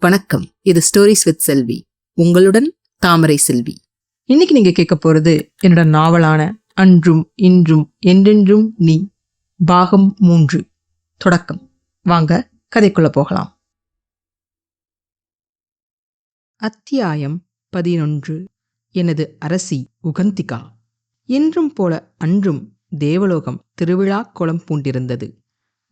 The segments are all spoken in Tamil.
வணக்கம். இது ஸ்டோரிஸ் வித் செல்வி. உங்களுடன் தாமரை செல்வி. இன்னைக்கு நீங்க கேட்க போறது என்னோட நாவலான அன்றும் இன்றும் என்றென்றும் நீ பாகம் மூன்று. தொடக்கம். வாங்க கதைக்குள்ள போகலாம். அத்தியாயம் பதினொன்று. எனது அரசி உகந்திகா. என்றும் போல அன்றும் தேவலோகம் திருவிழா கோலம் பூண்டிருந்தது.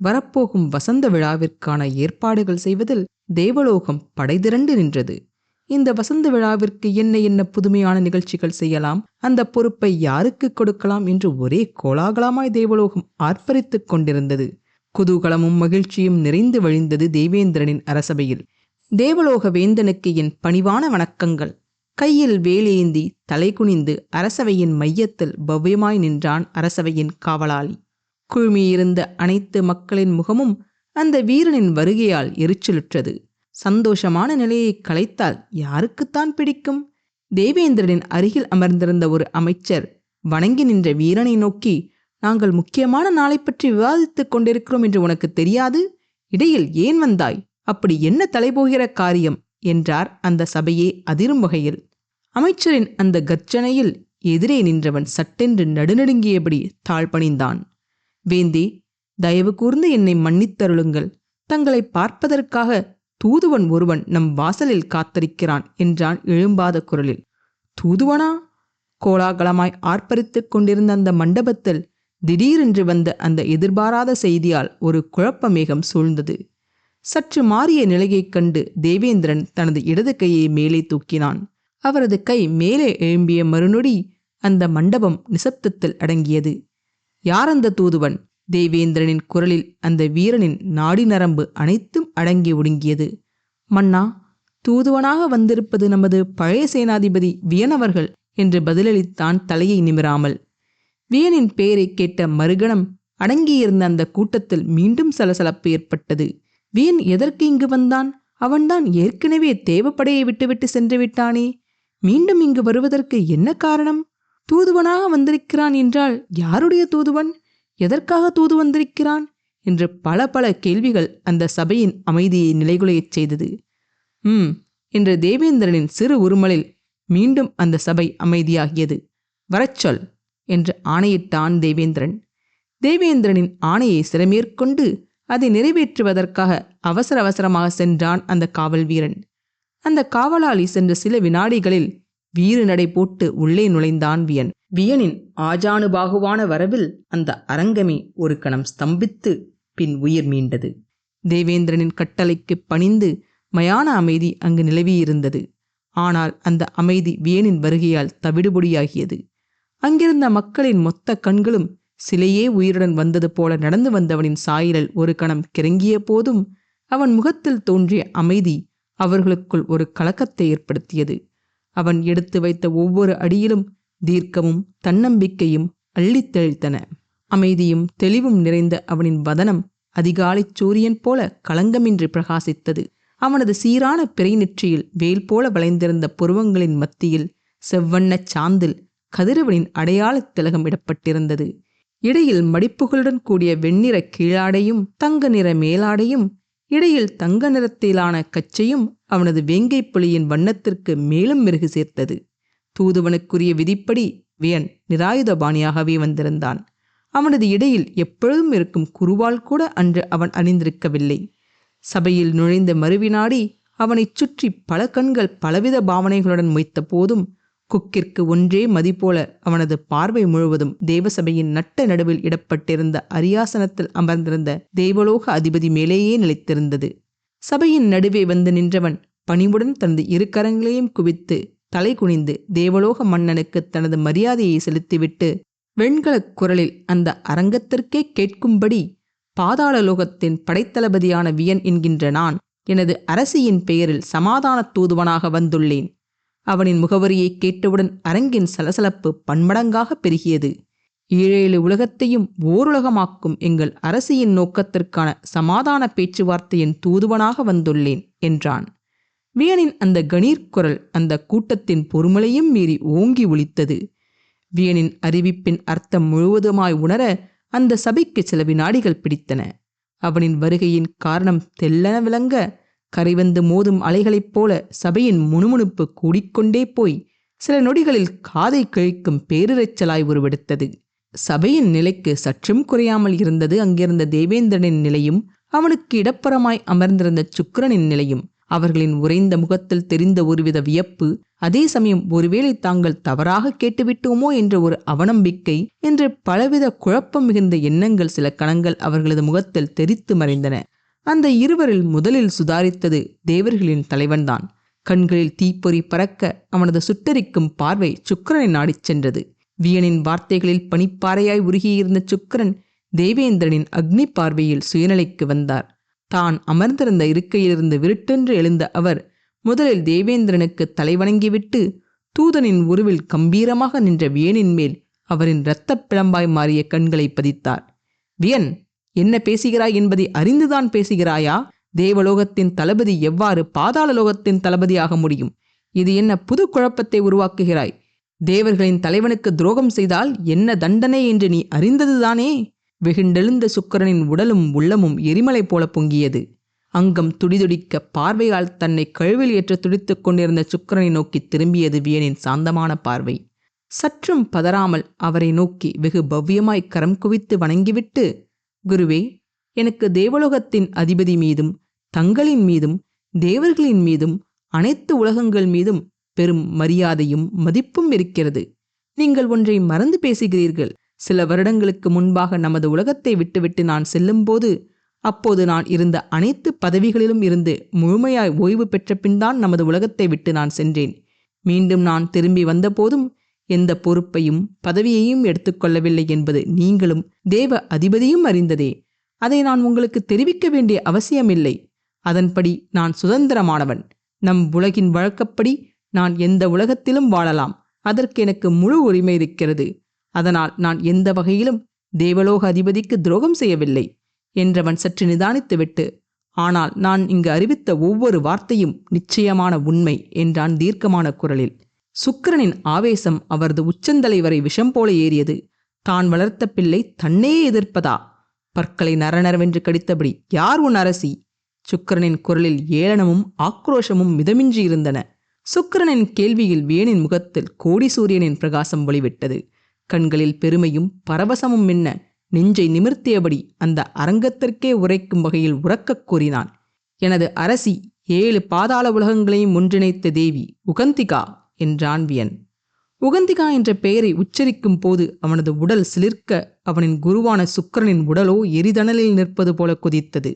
வரப்போகும் வசந்த விழாவிற்கான ஏற்பாடுகள் செய்வதில் தேவலோகம் படைதிரண்டு நின்றது. இந்த வசந்த விழாவிற்கு என்ன என்ன புதுமையான நிகழ்ச்சிகள் செய்யலாம் அந்த பொறுப்பை யாருக்கு கொடுக்கலாம் என்று ஒரே கோலாகலமாய் தேவலோகம் ஆர்ப்பரித்துக் கொண்டிருந்தது. குதூகலமும் மகிழ்ச்சியும் நிறைந்து வழிந்தது தேவேந்திரனின் அரசபையில். தேவலோக வேந்தனுக்கு என் பணிவான வணக்கங்கள். கையில் வேலேந்தி தலை குனிந்து அரசவையின் மையத்தில் பவ்யமாய் நின்றான் அரசவையின் காவலாளி. குழுமியிருந்த அனைத்து மக்களின் முகமும் அந்த வீரனின் வருகையால் எரிச்சலுற்றது. சந்தோஷமான நிலையை கலைத்தால் யாருக்குத்தான் பிடிக்கும்? தேவேந்திரனின் அருகில் அமர்ந்திருந்த ஒரு அமைச்சர் வணங்கி நின்ற வீரனை நோக்கி நாங்கள் முக்கியமான நாளை பற்றி விவாதித்துக் கொண்டிருக்கிறோம் என்று உனக்கு தெரியாது? இடையில் ஏன் வந்தாய்? அப்படி என்ன தலைபோகிற காரியம்? என்றார் அந்த சபையே அதிரும் வகையில். அமைச்சரின் அந்த கர்ஜனையில் எதிரே நின்றவன் சட்டென்று நடுநடுங்கியபடி தாழ்பணிந்தான். வேந்தி தயவு கூர்ந்து என்னை மன்னித்தருளுங்கள். தங்களை பார்ப்பதற்காக தூதுவன் ஒருவன் நம் வாசலில் காத்திருக்கிறான் என்றான் எழும்பாத குரலில். தூதுவனா? கோலாகலமாய் ஆர்ப்பரித்துக் கொண்டிருந்த அந்த மண்டபத்தில் திடீரென்று வந்த அந்த எதிர்பாராத செய்தியால் ஒரு குழப்பமேகம் சூழ்ந்தது. சற்று மாறிய நிலையைக் கண்டு தேவேந்திரன் தனது இடது கையை மேலே தூக்கினான். அவரது கை மேலே எழும்பிய மறுநொடி அந்த மண்டபம் நிசப்தத்தில் அடங்கியது. யார் அந்த தூதுவன்? தேவேந்திரனின் குரலில் அந்த வீரனின் நாடி நரம்பு அனைத்தும் அடங்கி ஒடுங்கியது. மன்னா தூதுவனாக வந்திருப்பது நமது பழைய சேனாதிபதி வியனவர்கள் என்று பதிலளித்தான் தலையை நிமிராமல். வியனின் பெயரை கேட்ட மறுகணம் அடங்கியிருந்த அந்த கூட்டத்தில் மீண்டும் சலசலப்பு ஏற்பட்டது. வியன் எதற்கு இங்கு வந்தான்? அவன்தான் ஏற்கனவே தேவப்படையை விட்டுவிட்டு சென்று விட்டானே. மீண்டும் இங்கு வருவதற்கு என்ன காரணம்? தூதுவனாக வந்திருக்கிறான் என்றால் யாருடைய தூதுவன்? எதற்காக தூது வந்திருக்கிறான்? என்று பல பல கேள்விகள் அந்த சபையின் அமைதியை நிலைகுலையச் செய்தது. ம் என்ற தேவேந்திரனின் சிறு உருமலில் மீண்டும் அந்த சபை அமைதியாகியது. வரச்சொல் என்று ஆணையிட்டான் தேவேந்திரன். தேவேந்திரனின் ஆணையை சிறமேற்கொண்டு அதை நிறைவேற்றுவதற்காக அவசர அவசரமாக சென்றான் அந்த காவல் வீரன். அந்த காவலாளி சென்ற சில வினாடிகளில் வீறு நடை போட்டு உள்ளே நுழைந்தான் வியன். வியனின் ஆஜானுபாகுவான வரவில் அந்த அரங்கமே ஒரு கணம் ஸ்தம்பித்து பின் உயிர் மீண்டது. தேவேந்திரனின் கட்டளைக்கு பணிந்து மயான அமைதி அங்கு நிலவியிருந்தது. ஆனால் அந்த அமைதி வியனின் வருகையால் தவிடுபொடியாகியது. அங்கிருந்த மக்களின் மொத்த கண்களும் சிலையே உயிருடன் வந்தது போல நடந்து வந்தவனின் சாயலில் ஒரு கணம் கிறங்கிய போதும் அவன் முகத்தில் தோன்றிய அமைதி அவர்களுக்குள் ஒரு கலக்கத்தை ஏற்படுத்தியது. அவன் எடுத்து வைத்த ஒவ்வொரு அடியிலும் தீர்க்கமும் தன்னம்பிக்கையும் அள்ளித் தெளித்தன அமைதியும் தெளிவும் நிறைந்த அவனின் வதனம் அதிகாலை சூரியன் போல களங்கமின்றி பிரகாசித்தது. அவனது சீரான பிறை நெற்றியில் வேல் போல வளைந்திருந்த புருவங்களின் மத்தியில் செவ்வண்ணச் சாந்தில் கதிரவனின் அடையாள திலகம் இடப்பட்டிருந்தது. இடையில் மடிப்புகளுடன் கூடிய வெண்ணிற கீழாடையும் தங்க நிற மேலாடையும் இடையில் தங்க நிறத்திலான கச்சையும் அவனது வேங்கை புலியின் வண்ணத்திற்கு மேலும் மெருகு சேர்த்தது. தூதுவனுக்குரிய விதிப்படி வியன் நிராயுதபாணியாகவே வந்திருந்தான். அவனது இடையில் எப்பொழுதும் இருக்கும் குருவால் கூட அன்று அவன் அணிந்திருக்கவில்லை. சபையில் நுழைந்த மறுவினாடி அவனைச் சுற்றி பல கண்கள் பலவித பாவனைகளுடன் மொய்த்த போதும் குக்கிற்கு ஒன்றே மதிப்போல அவனது பார்வை முழுவதும் தேவசபையின் நட்ட நடுவில் இடப்பட்டிருந்த அரியாசனத்தில் அமர்ந்திருந்த தேவலோக அதிபதி மேலேயே நிலைத்திருந்தது. சபையின் நடுவே வந்து நின்றவன் பணிவுடன் தனது இரு கரங்களையும் குவித்து தலை குனிந்து தேவலோக மன்னனுக்கு தனது மரியாதையை செலுத்திவிட்டு வெண்கலக் குரலில் அந்த அரங்கத்திற்கே கேட்கும்படி பாதாள லோகத்தின் படைத்தளபதியான வியன் என்கின்ற நான் எனது அரசியின் பெயரில் சமாதான தூதுவனாக வந்துள்ளேன். அவனின் முகவரியை கேட்டவுடன் அரங்கின் சலசலப்பு பன்மடங்காக பெருகியது. ஏழேழு உலகத்தையும் ஓருலகமாக்கும் எங்கள் அரசியின் நோக்கத்திற்கான சமாதான பேச்சுவார்த்தையின் தூதுவனாக வந்துள்ளேன் என்றான். வியனின் அந்த கணீர் குரல் அந்த கூட்டத்தின் பொறுமலையும் மீறி ஓங்கி ஒலித்தது. வியனின் அறிவிப்பின் அர்த்தம் முழுவதுமாய் உணர அந்த சபைக்கு சில வினாடிகள் பிடித்தன. அவனின் வருகையின் காரணம் தெல்லென விளங்க கரைவந்து மோதும் அலைகளைப் போல சபையின் முணுமுணுப்பு கூடிக்கொண்டே போய் சில நொடிகளில் காதை கிழிக்கும் பேரிரைச்சலாய் உருவெடுத்தது. சபையின் நிலைக்கு சற்றும் குறையாமல் இருந்தது அங்கிருந்த தேவேந்திரனின் நிலையும் அவனுக்கு இடப்புறமாய் அமர்ந்திருந்த சுக்கிரனின் நிலையும் அவர்களின் உறைந்த முகத்தில் தெரிந்த ஒருவித வியப்பு அதே சமயம் ஒருவேளை தாங்கள் தவறாக கேட்டுவிட்டோமோ என்ற ஒரு அவநம்பிக்கை என்று பலவித குழப்பம் மிகுந்த எண்ணங்கள் சில கணங்கள் அவர்களது முகத்தில் தெரித்து மறைந்தன. அந்த இருவரில் முதலில் சுதாரித்தது தேவர்களின் தலைவன்தான். கண்களில் தீப்பொறி பறக்க அவனது சுட்டரிக்கும் பார்வை சுக்கிரனை நாடிச் சென்றது. வியனின் வார்த்தைகளில் பனிப்பாறையாய் உருகியிருந்த சுக்கிரன் தேவேந்திரனின் அக்னி பார்வையில் சுயநிலைக்கு வந்தார். தான் அமர்ந்திருந்த இருக்கையிலிருந்து விருட்டென்று எழுந்த அவர் முதலில் தேவேந்திரனுக்கு தலைவணங்கிவிட்டு தூதனின் உருவில் கம்பீரமாக நின்ற வியனின் மேல் அவரின் இரத்தப் பிளம்பாய் மாறிய கண்களை பதித்தார். வியன் என்ன பேசுகிறாய் என்பதை அறிந்துதான் பேசுகிறாயா? தேவலோகத்தின் தளபதி எவ்வாறு பாதாள லோகத்தின் தளபதியாக முடியும்? இது என்ன புது குழப்பத்தை உருவாக்குகிறாய்? தேவர்களின் தலைவனுக்கு துரோகம் செய்தால் என்ன தண்டனை என்று நீ அறிந்ததுதானே? வெகுண்டெழுந்த சுக்கிரனின் உடலும் உள்ளமும் எரிமலை போல பொங்கியது. அங்கம் துடிதுடிக்க பார்வையால் தன்னை கழுவில் ஏற்ற துடித்துக் கொண்டிருந்த சுக்கிரனை நோக்கி திரும்பியது வியனின் சாந்தமான பார்வை. சற்றும் பதறாமல் அவரை நோக்கி வெகு பவ்யமாய் கரம் குவித்து வணங்கிவிட்டு குருவே எனக்கு தேவலோகத்தின் அதிபதி மீதும் தங்களின் மீதும் தேவர்களின் மீதும் அனைத்து உலகங்கள் மீதும் பெரும் மரியாதையும் மதிப்பும் இருக்கிறது. நீங்கள் ஒன்றை மறந்து பேசுகிறீர்கள். சில வருடங்களுக்கு முன்பாக நமது உலகத்தை விட்டுவிட்டு நான் செல்லும்போது அப்போது நான் இருந்த அனைத்து பதவிகளிலும் இருந்து முழுமையாய் ஓய்வு பெற்ற பின்தான் நமது உலகத்தை விட்டு நான் சென்றேன். மீண்டும் நான் திரும்பி வந்தபோதும் எந்த பொறுப்பையும் பதவியையும் எடுத்துக்கொள்ளவில்லை என்பது நீங்களும் தேவ அதிபதியும் அறிந்ததே. அதை நான் உங்களுக்கு தெரிவிக்க வேண்டிய அவசியமில்லை. அதன்படி நான் சுதந்திரமானவன். நம் உலகின் வழக்கப்படி நான் எந்த உலகத்திலும் வாழலாம். அதற்கு எனக்கு முழு உரிமை இருக்கிறது. அதனால் நான் எந்த வகையிலும் தேவலோக அதிபதிக்கு துரோகம் செய்யவில்லை என்றவன் சற்று நிதானித்துவிட்டு ஆனால் நான் இங்கு அறிவித்த ஒவ்வொரு வார்த்தையும் நிச்சயமான உண்மை என்றான் தீர்க்கமான குரலில். சுக்கிரனின் ஆவேசம் அவரது உச்சந்தலை வரை விஷம் போல ஏறியது. தான் வளர்த்த பிள்ளை தன்னே எதிர்ப்பதா? பற்களை நரநரவென்று கடித்தபடி யார் உன் அரசி? சுக்கிரனின் குரலில் ஏளனமும் ஆக்ரோஷமும் மிதமின்றி இருந்தன. சுக்கிரனின் கேள்வியில் வேணின் முகத்தில் கோடி சூரியனின் பிரகாசம் ஒளிவிட்டது கண்களில் பெருமையும் பரவசமும் மின்ன நெஞ்சை நிமிர்த்தியபடி அந்த அரங்கத்திற்கே உரைக்கும் வகையில் உறக்கக் கூறினான். எனது அரசி ஏழு பாதாள உலகங்களையும் ஒன்றிணைத்த தேவி உகந்திகா? என்றான் வியன். உகந்திகா என்ற பெயரை உச்சரிக்கும் போது அவனது உடல் சிலிர்க்க அவனின் குருவான சுக்கிரனின் உடலோ எரிதணலில் நிற்பது போல கொதித்தது.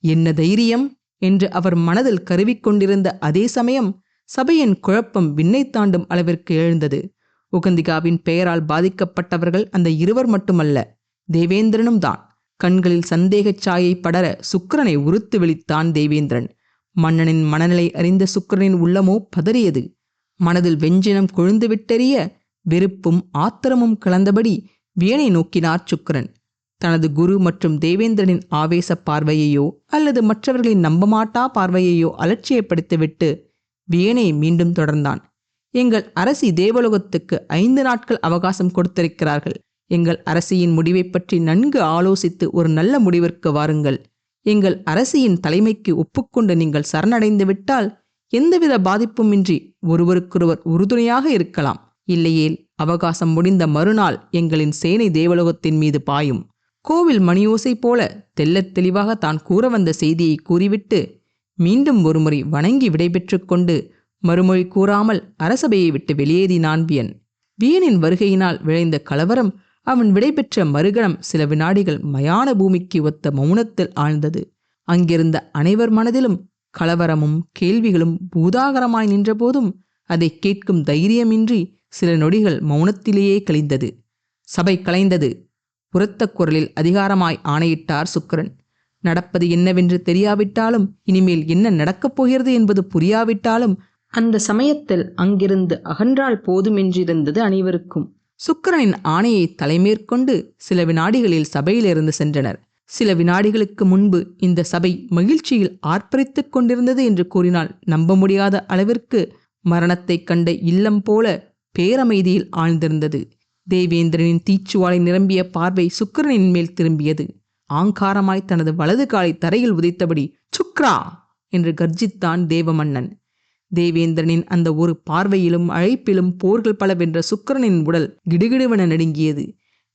என்ன தைரியம்? என்று அவர் மனதில் கருவிக்கொண்டிருந்த அதே சமயம் சபையின் குழப்பம் விண்ணை தாண்டும் அளவிற்கு எழுந்தது. உகந்திகாவின் பெயரால் பாதிக்கப்பட்டவர்கள் அந்த இருவர் மட்டுமல்ல தேவேந்திரனும் தான். கண்களில் சந்தேகச் சாயை படர சுக்கிரனை உறுத்து விழித்தான் தேவேந்திரன். மன்னனின் மனநிலை அறிந்த சுக்கிரனின் உள்ளமோ பதறியது. மனதில் வெஞ்சினம் கொழுந்து விட்டெறிய வெறுப்பும் ஆத்திரமும் கலந்தபடி வியனை நோக்கினார் சுக்கரன். தனது குரு மற்றும் தேவேந்திரனின் ஆவேச பார்வையையோ அல்லது மற்றவர்களின் நம்பமாட்டா பார்வையையோ அலட்சியப்படுத்திவிட்டு வியனை மீண்டும் தொடர்ந்தான். எங்கள் அரசி தேவலோகத்துக்கு ஐந்து நாட்கள் அவகாசம் கொடுத்திருக்கிறார்கள். எங்கள் அரசியின் முடிவைப் பற்றி நன்கு ஆலோசித்து ஒரு நல்ல முடிவிற்கு வாருங்கள். எங்கள் அரசியின் தலைமைக்கு ஒப்புக்கொண்டு நீங்கள் சரணடைந்து விட்டால் எந்தவித பாதிப்புமின்றி ஒருவருக்கொருவர் உறுதுணையாக இருக்கலாம். இல்லையேல் அவகாசம் முடிந்த மறுநாள் எங்களின் சேனை தேவலோகத்தின் மீது பாயும். கோவில் மணியோசை போல தெல்லத் தெளிவாக தான் கூற வந்த செய்தியை கூறிவிட்டு மீண்டும் ஒருமுறை வணங்கி விடைபெற்று கொண்டு மறுமொழி கூறாமல் அரசபையை விட்டு வெளியேறினான் வியன் வியனின் வருகையினால் விளைந்த கலவரம் அவன் விடைபெற்ற மறுகணம் சில வினாடிகள் மயான பூமிக்கு ஒத்த மௌனத்தில் ஆழ்ந்தது. அங்கிருந்த அனைவர் மனதிலும் கலவரமும் கேள்விகளும் பூதாகரமாய் நின்றபோதும் அதை கேட்கும் தைரியமின்றி சில நொடிகள் மௌனத்திலேயே கழிந்தது. சபை கலைந்தது. உரத்த குரலில் அதிகாரமாய் ஆணையிட்டார் சுக்கிரன். நடப்பது என்னவென்று தெரியாவிட்டாலும் இனிமேல் என்ன நடக்கப் போகிறது என்பது புரியாவிட்டாலும் அந்த சமயத்தில் அங்கிருந்து அகன்றால் போதுமென்றிருந்தது அனைவருக்கும். சுக்கிரனின் ஆணையை தலைமேற்கொண்டு சில வினாடிகளில் சபையிலிருந்து சென்றனர். சில வினாடிகளுக்கு முன்பு இந்த சபை மகிழ்ச்சியில் ஆர்ப்பரித்துக் கொண்டிருந்தது என்று கூறினால் நம்ப முடியாத அளவிற்கு மரணத்தைக் கண்ட இல்லம் போல பேரமைதியில் ஆழ்ந்திருந்தது. தேவேந்திரனின் தீச்சுவாலை நிரம்பிய பார்வை சுக்கிரனின் மேல் திரும்பியது. ஆங்காரமாய் தனது வலது காலை தரையில் உதைத்தபடி சுக்ரா! என்று கர்ஜித்தான் தேவமன்னன். தேவேந்திரனின் அந்த ஒரு பார்வையிலும் அழைப்பிலும் போர்கள் பலவென்ற சுக்கிரனின் உடல் கிடுகிடுவென நடுங்கியது.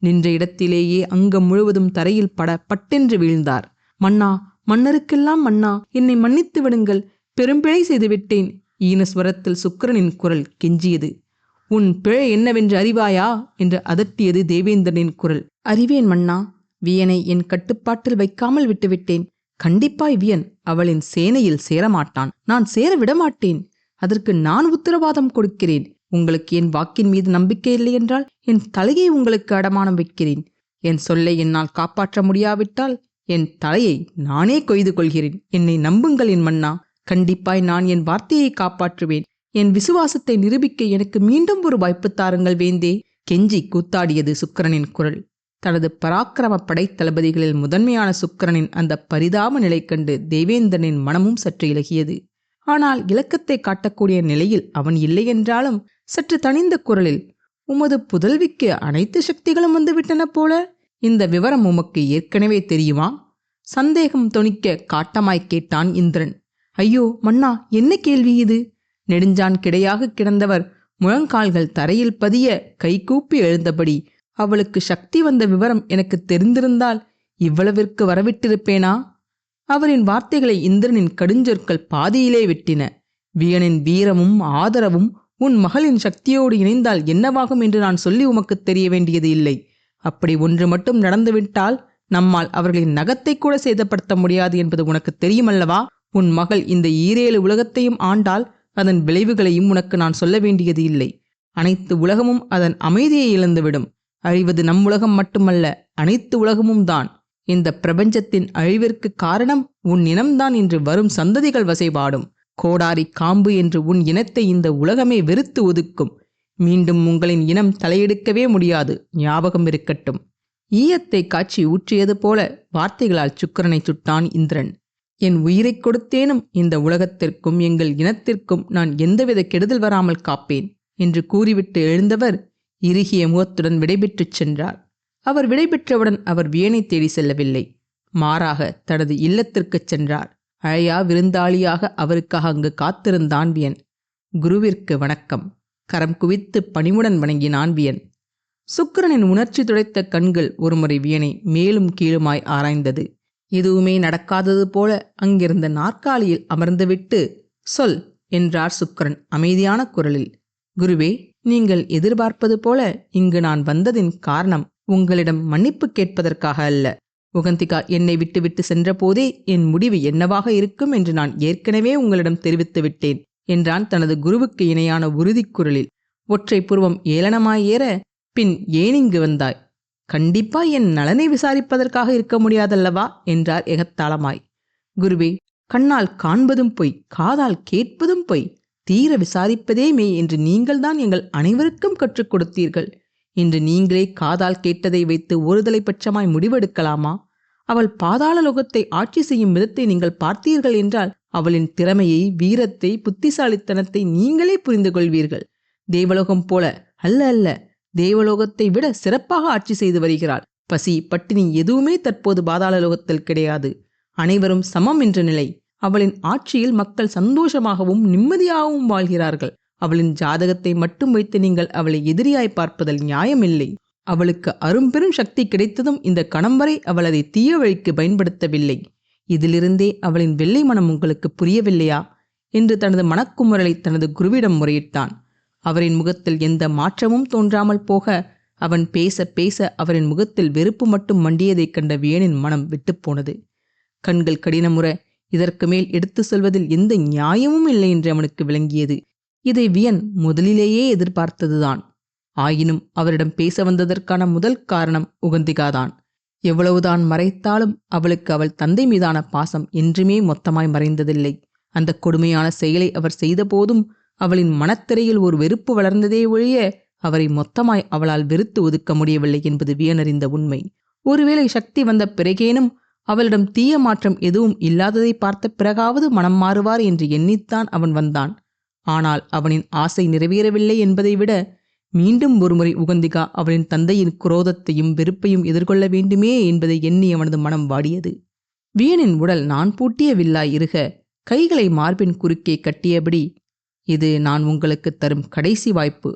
நின்ற இடத்திலேயே அங்கம் முழுவதும் தரையில் பட பட்டென்று வீழ்ந்தார். மன்னா மன்னருக்கெல்லாம் மன்னா என்னை மன்னித்து விடுங்கள் பெரும்பிழை செய்துவிட்டேன் ஈனஸ்வரத்தில் சுக்கிரனின் குரல் கெஞ்சியது. உன் பிழை என்னவென்று அறிவாயா? என்று அதட்டியது தேவேந்திரனின் குரல். அறிவேன் மன்னா வியனை என் கட்டுப்பாட்டில் வைக்காமல் விட்டுவிட்டேன். கண்டிப்பாய் வியன் அவளின் சேனையில் சேரமாட்டான். நான் சேர விடமாட்டேன். அதற்கு நான் உத்தரவாதம் கொடுக்கிறேன். உங்களுக்கு என் வாக்கின் மீது நம்பிக்கை இல்லை என்றால் என் தலையை உங்களுக்கு அடமானம் வைக்கிறேன். என் சொல்லை என்னால் காப்பாற்ற முடியாவிட்டால் என் தலையை நானே கொய்து கொள்கிறேன். என்னை நம்புங்கள் என் மன்னா. கண்டிப்பாய் நான் என் வார்த்தையை காப்பாற்றுவேன். என் விசுவாசத்தை நிரூபிக்க எனக்கு மீண்டும் ஒரு வாய்ப்பு தாருங்கள் வேந்தே. கெஞ்சி கூத்தாடியது சுக்கிரனின் குரல். தனது பராக்கிரம படைத் தளபதிகளில் முதன்மையான சுக்கிரனின் அந்த பரிதாப நிலை கண்டு தேவேந்திரனின் மனமும் சற்று இலகியது. ஆனால் இலக்கத்தை காட்டக்கூடிய நிலையில் அவன் இல்லை என்றாலும் சற்று தணிந்த குரலில் உமது புதல்விக்கு அனைத்து சக்திகளும் வந்துவிட்டன போல இந்த விவரம் உமக்கு ஏற்கனவே தெரியுமா? சந்தேகம் தொனிக்க காட்டமாய் கேட்டான் இந்திரன். ஐயோ மன்னா என்ன கேள்வி இது? நெடுஞ்சான் கிடையாக கிடந்தவர் முழங்கால்கள் தரையில் பதிய கைகூப்பி எழுந்தபடி அவளுக்கு சக்தி வந்த விவரம் எனக்கு தெரிந்திருந்தால் இவ்வளவிற்கு வரவிட்டிருப்பேனா? அவரின் வார்த்தைகளை இந்திரனின் கடுஞ்சொற்கள் பாதியிலே வெட்டின. வியனின் வீரமும் ஆதரவும் உன் மகளின் சக்தியோடு இணைந்தால் என்னவாகும் என்று நான் சொல்லி உமக்குத் தெரிய வேண்டியது இல்லை. அப்படி ஒன்று மட்டும் நடந்துவிட்டால் நம்மால் அவர்களின் நகத்தை கூட சேதப்படுத்த முடியாது என்பது உனக்கு தெரியுமல்லவா? உன் மகள் இந்த ஈரேழு உலகத்தையும் ஆண்டால் அதன் விளைவுகளையும் உனக்கு நான் சொல்ல வேண்டியது இல்லை. அனைத்து உலகமும் அதன் அமைதியை இழந்துவிடும். அழிவது நம் உலகம் மட்டுமல்ல அனைத்து உலகமும் தான். இந்த பிரபஞ்சத்தின் அழிவிற்கு காரணம் உன் இனம்தான் என்று வரும் சந்ததிகள் வசைபாடும். கோடாரி காம்பு என்று உன் இனத்தை இந்த உலகமே வெறுத்து ஒதுக்கும். மீண்டும் உங்களின் இனம் தலையெடுக்கவே முடியாது. ஞாபகம் இருக்கட்டும். ஈயத்தை காட்சி ஊற்றியது போல வார்த்தைகளால் சுக்கரனை சுட்டான் இந்திரன். என் உயிரைக் கொடுத்தேனும் இந்த உலகத்திற்கும் எங்கள் இனத்திற்கும் நான் எந்தவித கெடுதல் வராமல் காப்பேன் என்று கூறிவிட்டு எழுந்தவர் இறுகிய முகத்துடன் விடைபெற்றுச் சென்றார். அவர் விடைபெற்றவுடன் அவர் வியனை தேடி செல்லவில்லை. மாறாக தனது இல்லத்திற்குச் சென்றார். அழையா விருந்தாளியாக அவருக்காக அங்கு காத்திருந்தான் வியன் குருவிற்கு வணக்கம். கரம் குவித்து பணிவுடன் வணங்கினான் வியன் சுக்கிரனின் உணர்ச்சி துடைத்த கண்கள் ஒருமுறை வியனை மேலும் கீழுமாய் ஆராய்ந்தது. எதுவுமே நடக்காதது போல அங்கிருந்த நாற்காலியில் அமர்ந்துவிட்டு சொல் என்றார் சுக்கிரன் அமைதியான குரலில். குருவே நீங்கள் எதிர்பார்ப்பது போல இங்கு நான் வந்ததின் காரணம் உங்களிடம் மன்னிப்பு கேட்பதற்காக அல்ல. உகந்திகா என்னை விட்டுவிட்டு சென்றபோதே என் முடிவு என்னவாக இருக்கும்? என்று நான் ஏற்கனவே உங்களிடம் தெரிவித்து விட்டேன் என்றான் தனது குருவுக்கு இணையான உறுதிக் குரலில். ஒற்றை புருவம் ஏளனமாயேற பின் ஏன் இங்கு வந்தாய்? கண்டிப்பா என் நலனை விசாரிப்பதற்காக இருக்க முடியாதல்லவா? என்றார் எகத்தாளமாய் குருவே கண்ணால் காண்பதும் பொய் காதால் கேட்பதும் பொய் தீர விசாரிப்பதே மெய் என்று நீங்கள்தான் எங்கள் அனைவருக்கும் கற்றுக் கொடுத்தீர்கள். இன்று நீங்களே காதால் கேட்டதை வைத்து ஒருதலை பட்சமாய் முடிவெடுக்கலாமா? அவள் பாதாள லோகத்தை ஆட்சி செய்யும் விதத்தை நீங்கள் பார்த்தீர்கள் என்றால் அவளின் திறமையை வீரத்தை புத்திசாலித்தனத்தை நீங்களே புரிந்து கொள்வீர்கள் தேவலோகம் போல அல்ல அல்ல. தேவலோகத்தை விட சிறப்பாக ஆட்சி செய்து வருகிறாள். பசி பட்டினி எதுவுமே தற்போது பாதாள லோகத்தில் கிடையாது. அனைவரும் சமம் என்ற நிலை. அவளின் ஆட்சியில் மக்கள் சந்தோஷமாகவும் நிம்மதியாகவும் வாழ்கிறார்கள். அவளின் ஜாதகத்தை மட்டும் வைத்து நீங்கள் அவளை எதிரியாய் பார்ப்பதில் நியாயமில்லை. அவளுக்கு அரும்பெரும் சக்தி கிடைத்ததும் இந்த கணம் வரை அவள் அதை தீய வழிக்கு பயன்படுத்தவில்லை. இதிலிருந்தே அவளின் வெள்ளை மனம் உங்களுக்கு புரியவில்லையா? என்று தனது மனக்குமுறலை தனது குருவிடம் முறையிட்டான். அவரின் முகத்தில் எந்த மாற்றமும் தோன்றாமல் போக அவன் பேச பேச அவரின் முகத்தில் வெறுப்பு மட்டும் மண்டியதைக் கண்ட வியனின் மனம் விட்டுப்போனது கண்கள் கடினமுற இதற்கு மேல் எடுத்து சொல்வதில் எந்த நியாயமும் இல்லை என்று அவனுக்கு விளங்கியது. இதை வியன் முதலிலேயே எதிர்பார்த்ததுதான். ஆயினும் அவரிடம் பேச வந்ததற்கான முதல் காரணம் உகந்திகாதான். எவ்வளவுதான் மறைத்தாலும் அவளுக்கு அவள் தந்தை மீதான பாசம் என்றுமே மொத்தமாய் மறைந்ததில்லை. அந்த கொடுமையான செயலை அவர் செய்தபோதும் அவளின் மனத்திரையில் ஒரு வெறுப்பு வளர்ந்ததே ஒழிய அவரை மொத்தமாய் அவளால் வெறுத்து ஒதுக்க முடியவில்லை என்பது வியனறிந்த உண்மை. ஒருவேளை சக்தி வந்த பிறகேனும் அவளிடம் தீய மாற்றம் எதுவும் இல்லாததை பார்த்த பிறகாவது மனம் மாறுவார் என்று எண்ணித்தான் அவன் வந்தான். ஆனால் அவனின் ஆசை நிறைவேறவில்லை என்பதை விட மீண்டும் ஒருமுறை உகந்திகா அவளின் தந்தையின் குரோதத்தையும் வெறுப்பையும் எதிர்கொள்ள வேண்டுமே என்பதை எண்ணி அவனது மனம் வாடியது. வியனின் உடல் நான் பூட்டிய வில்லாய் இருக கைகளை மார்பின் குறுக்கே கட்டியபடி இது நான் உங்களுக்கு தரும் கடைசி வாய்ப்பு.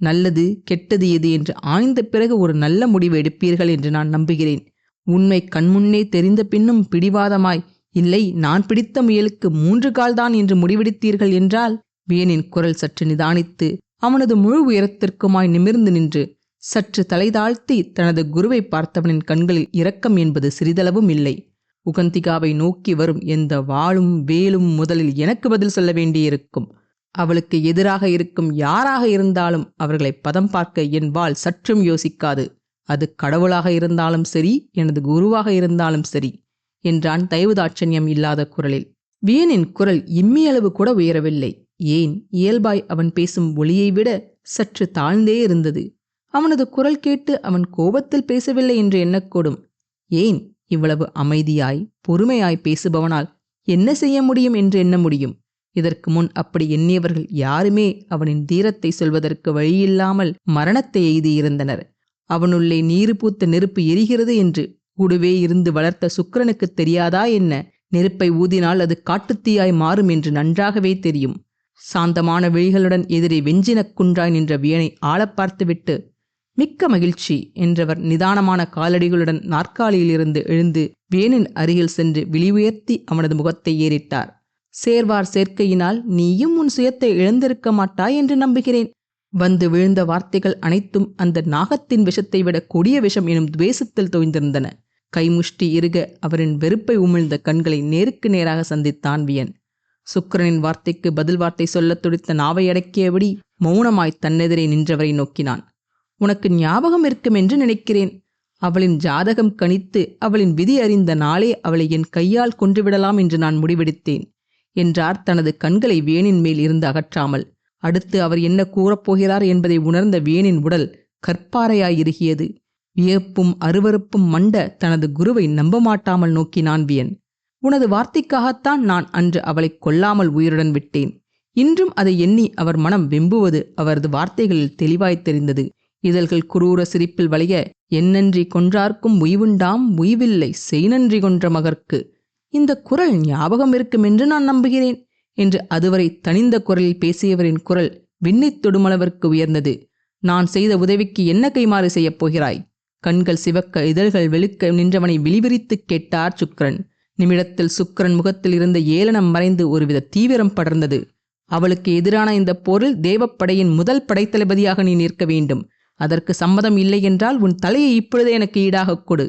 நல்லது கெட்டது எது என்று ஆய்ந்த பிறகு ஒரு நல்ல முடிவு எடுப்பீர்கள் என்று நான் நம்புகிறேன். உண்மை கண்முன்னே தெரிந்த பின்னும் பிடிவாதமாய் இல்லை நான் பிடித்த முயலுக்கு மூன்று கால்தான் என்று முடிவெடுத்தீர்கள் என்றால் வியனின் குரல் சற்று நிதானித்து அவனது முழு உயரத்திற்குமாய் நிமிர்ந்து நின்று சற்று தலைதாழ்த்தி தனது குருவை பார்த்தவனின் கண்களில் இரக்கம் என்பது சிறிதளவும் இல்லை. உகந்திகாவை நோக்கி வரும் எந்த வாளும் வேலும் முதலில் எனக்கு பதில் சொல்ல வேண்டியிருக்கும். அவளுக்கு எதிராக இருக்கும் யாராக இருந்தாலும் அவர்களை பதம் பார்க்க என் வாள் சற்றும் யோசிக்காது. அது கடவுளாக இருந்தாலும் சரி எனது குருவாக இருந்தாலும் சரி என்றான் தயவுதாட்சண்யம் இல்லாத குரலில். வியனின் குரல் இம்மியளவு கூட உயரவில்லை. ஏன் இயல்பாய் அவன் பேசும் ஒளியை விட சற்று தாழ்ந்தே இருந்தது. அவனது குரல் கேட்டு அவன் கோபத்தில் பேசவில்லை என்று எண்ணக்கூடும். ஏன் இவ்வளவு அமைதியாய் பொறுமையாய் பேசுபவனால் என்ன செய்ய முடியும் என்று எண்ண முடியும்? இதற்கு முன் அப்படி எண்ணியவர்கள் யாருமே அவனின் தீரத்தை சொல்வதற்கு வழியில்லாமல் மரணத்தை எய்தியிருந்தனர். அவனுள்ளே நீரு பூத்த நெருப்பு எரிகிறது என்று கூடவே இருந்து வளர்த்த சுக்கரனுக்கு தெரியாதா என்ன? நெருப்பை ஊதினால் அது காட்டுத்தீயாய் மாறும் என்று நன்றாகவே தெரியும். சாந்தமான விழிகளுடன் எதிரே வெஞ்சினக் குன்றாய் நின்ற வியனை ஆளப் பார்த்துவிட்டு மிக்க மகிழ்ச்சி என்றவர் நிதானமான காலடிகளுடன் நாற்காலியிலிருந்து எழுந்து வேனின் அருகில் சென்று விழி உயர்த்தி அவனது முகத்தை ஏறிட்டார். சேர்வார் சேர்க்கையினால் நீயும் உன் சுயத்தை இழந்திருக்க மாட்டாய் என்று நம்புகிறேன் வந்து விழுந்த வார்த்தைகள் அனைத்தும் அந்த நாகத்தின் விஷத்தை விட கொடிய விஷம் எனும் துவேஷத்தில் தோய்ந்திருந்தன. கைமுஷ்டி இருக அவரின் வெறுப்பை உமிழ்ந்த கண்களை நேருக்கு நேராக சந்தித்தான் வியன். சுக்கிரனின் வார்த்தைக்கு பதில் வார்த்தை சொல்லத் துடித்த நாவை அடக்கியபடி மௌனமாய் தன்னெதிரே நின்றவரை நோக்கினான். உனக்கு ஞாபகம் இருக்கும் என்று நினைக்கிறேன். அவளின் ஜாதகம் கணித்து அவளின் விதி அறிந்த நாளே அவளை என் கையால் கொன்றுவிடலாம் என்று நான் முடிவெடுத்தேன் என்றார் தனது கண்களை வேனின் மேல் இருந்து அகற்றாமல். அடுத்து அவர் என்ன கூறப்போகிறார் என்பதை உணர்ந்த வேனின் உடல் கற்பாறையாயிருகியது. வியப்பும் அருவருப்பும் மண்ட தனது குருவை நம்ப மாட்டாமல் நோக்கினான் வியன் உனது வார்த்தைக்காகத்தான் நான் அன்று அவளை கொல்லாமல் உயிருடன் விட்டேன். இன்றும் அதை எண்ணி அவர் மனம் வெம்புவது அவரது வார்த்தைகளில் தெளிவாய்த் தெரிந்தது. இதழ்கள் குரூர சிரிப்பில் வளைய என்னன்றி கொன்றார்க்கும் உய்வுண்டாம் உய்வில்லை செய்நன்றி கொன்ற மகர்க்கு இந்த குரல் ஞாபகம் இருக்கும் என்று நான் நம்புகிறேன் என்று அதுவரை தனிந்த குரலில் பேசியவரின் குரல் விண்ணைத் தொடுமளவிற்கு உயர்ந்தது. நான் செய்த உதவிக்கு என்ன கைமாறு செய்யப் போகிறாய்? கண்கள் சிவக்க இதழ்கள் வெளுக்க நின்றவனை விழிவிரித்துக் கேட்டார் சுக்ரன் நிமிடத்தில் சுக்கரன் முகத்தில் இருந்த ஏளனம் மறைந்து ஒருவித தீவிரம் படர்ந்தது. அவளுக்கு எதிரான இந்த போரில் தேவப்படையின் முதல் படைத்தளபதியாக நீ நிற்க வேண்டும். அதற்கு சம்மதம் இல்லை என்றால் உன் தலையை இப்பொழுதே எனக்கு ஈடாகக் கொடு.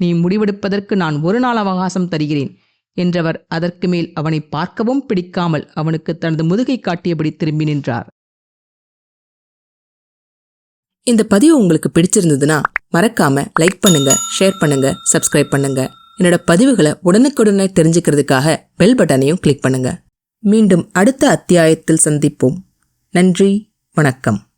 நீ முடிவெடுப்பதற்கு நான் ஒரு நாள் அவகாசம் தருகிறேன் என்றவர் அதற்கு மேல் அவனை பார்க்கவும் பிடிக்காமல் அவனுக்கு தனது முதுகை காட்டியபடி திரும்பி நின்றார். இந்த பதிவு உங்களுக்கு பிடிச்சிருந்ததுன்னா மறக்காம லைக் பண்ணுங்க ஷேர் பண்ணுங்க சப்ஸ்கிரைப் பண்ணுங்க. என்னோட பதிவுகளை உடனுக்குடனே தெரிஞ்சுக்கிறதுக்காக பெல் பட்டனையும் கிளிக் பண்ணுங்க. மீண்டும் அடுத்த அத்தியாயத்தில் சந்திப்போம். நன்றி வணக்கம்.